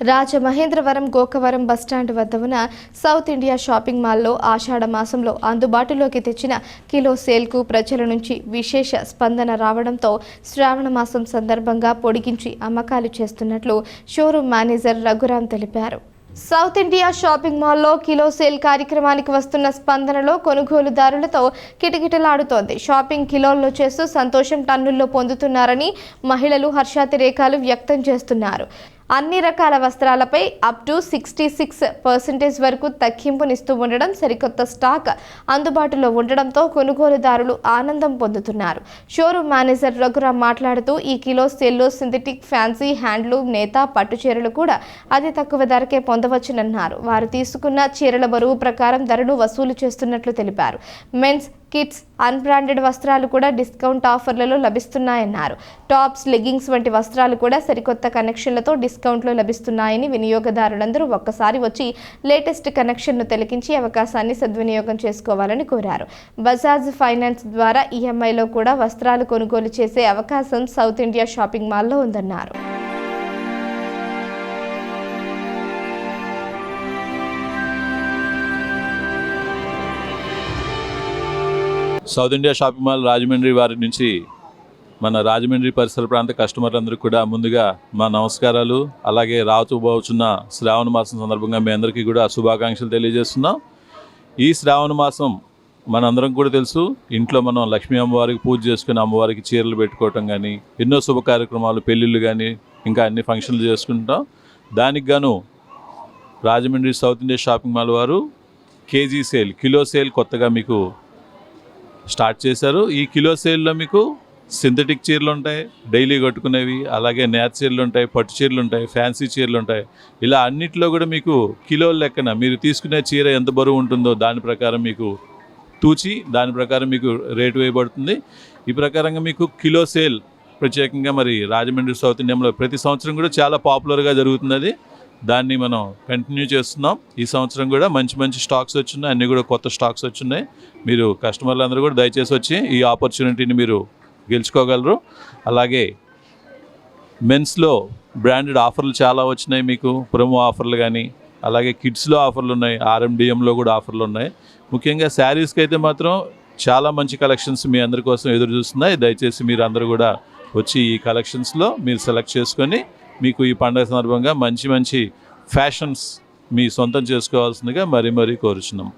Rajamahendravaram Gokavaram bus stand వద్ద ఉన్న south India shopping మాల్లో ఆషాఢ మాసంలో అందుబాటులోకి తెచ్చిన కిలో సేల్కు ప్రజల నుంచి విశేష స్పందన రావడంతో శ్రావణ మాసం సందర్భంగా పొడిగించి అమ్మకాలు చేస్తున్నట్లు షోరూం మేనేజర్ రఘురాం తెలిపారు. సౌత్ ఇండియా షాపింగ్ మాల్లో కిలో సేల్ కార్యక్రమానికి వస్తున్న స్పందనలో కొనుగోలుదారులతో కిటకిటలాడుతోంది. షాపింగ్ కిలోల్లో చేస్తూ సంతోషం టన్నుల్లో పొందుతున్నారని మహిళలు హర్షాతిరేకాలు వ్యక్తం చేస్తున్నారు. అన్ని రకాల వస్త్రాలపై up to sixty six percentage వరకు తగ్గింపునిస్తూ ఉండడం సరికొత్త స్టాక్ అందుబాటులో ఉండడంతో కొనుగోలుదారులు ఆనందం పొందుతున్నారు. షోరూమ్ మేనేజర్ రఘురామ్ మాట్లాడుతూ ఈ కిలో సెల్లో సింథటిక్ ఫ్యాన్సీ హ్యాండ్లూమ్ నేత పట్టు చీరలు కూడా అతి తక్కువ ధరకే పొందవచ్చునన్నారు. వారు తీసుకున్న చీరల బరువు ప్రకారం ధరను వసూలు చేస్తున్నట్లు తెలిపారు. మెన్స్ కిడ్స్ అన్బ్రాండెడ్ వస్త్రాలు కూడా డిస్కౌంట్ ఆఫర్లలో లభిస్తున్నాయన్నారు. టాప్స్ లెగ్గింగ్స్ వంటి వస్త్రాలు కూడా సరికొత్త కనెక్షన్లతో డిస్కౌంట్లో లభిస్తున్నాయని వినియోగదారులందరూ ఒక్కసారి వచ్చి లేటెస్ట్ కనెక్షన్ను తిలకించి అవకాశాన్ని సద్వినియోగం చేసుకోవాలని కోరారు. బజాజ్ ఫైనాన్స్ ద్వారా ఈఎంఐలో కూడా వస్త్రాలు కొనుగోలు చేసే అవకాశం సౌత్ ఇండియా షాపింగ్ మాల్లో ఉందన్నారు. South India shopping mall Rajahmundry వారి నుంచి మన రాజమండ్రి పరిసర ప్రాంత కస్టమర్లందరికీ కూడా ముందుగా మా నమస్కారాలు. అలాగే రావుతూబోచున్న శ్రావణ మాసం సందర్భంగా మీ అందరికీ కూడా శుభాకాంక్షలు తెలియజేస్తున్నాం. ఈ శ్రావణ మాసం మనందరం కూడా తెలుసు ఇంట్లో మనం లక్ష్మీ అమ్మవారికి పూజ చేసుకుని అమ్మవారికి చీరలు పెట్టుకోవటం కానీ ఎన్నో శుభ కార్యక్రమాలు పెళ్ళిళ్ళు కానీ ఇంకా అన్ని ఫంక్షన్లు చేసుకుంటాం. దానికి గాను Rajahmundry south India shopping mall వారు కేజీ సేల్ కిలో సేల్ కొత్తగా మీకు స్టార్ట్ చేశారు. ఈ కిలో సేల్లో మీకు సింథటిక్ చీరలు ఉంటాయి డైలీ కట్టుకునేవి అలాగే నేత చీరలు ఉంటాయి పట్టు చీరలు ఉంటాయి ఫ్యాన్సీ చీరలు ఉంటాయి. ఇలా అన్నిట్లో కూడా మీకు కిలోల లెక్కన మీరు తీసుకునే చీర ఎంత బరువు ఉంటుందో దాని ప్రకారం మీకు తూచి దాని ప్రకారం మీకు రేటు వేయబడుతుంది. ఈ ప్రకారంగా మీకు కిలో సేల్ ప్రత్యేకంగా మరి రాజమండ్రి సౌత్ ఇండియాలో ప్రతి సంవత్సరం కూడా చాలా పాపులర్గా జరుగుతుంది అది దాన్ని మనం కంటిన్యూ చేస్తున్నాం. ఈ సంవత్సరం కూడా మంచి మంచి స్టాక్స్ వచ్చినాయి అన్నీ కూడా కొత్త స్టాక్స్ వచ్చినాయి మీరు కస్టమర్లు అందరూ కూడా దయచేసి వచ్చి ఈ ఆపర్చునిటీని మీరు గెలుచుకోగలరు. అలాగే మెన్స్లో బ్రాండెడ్ ఆఫర్లు చాలా వచ్చినాయి మీకు. ప్రొమో ఆఫర్లు కానీ అలాగే కిడ్స్లో ఆఫర్లు ఉన్నాయి. ఆర్ఎండిఎంలో కూడా ఆఫర్లు ఉన్నాయి. ముఖ్యంగా శారీస్కి అయితే మాత్రం చాలా మంచి కలెక్షన్స్ మీ అందరి కోసం ఎదురు చూస్తున్నాయి. దయచేసి మీరు అందరూ కూడా వచ్చి ఈ కలెక్షన్స్లో మీరు సెలెక్ట్ చేసుకొని మీకు ఈ పండుగ సందర్భంగా మంచి మంచి ఫ్యాషన్స్ మీ సొంతం చేసుకోవాల్సిందిగా మరీ మరీ కోరుచున్నాం.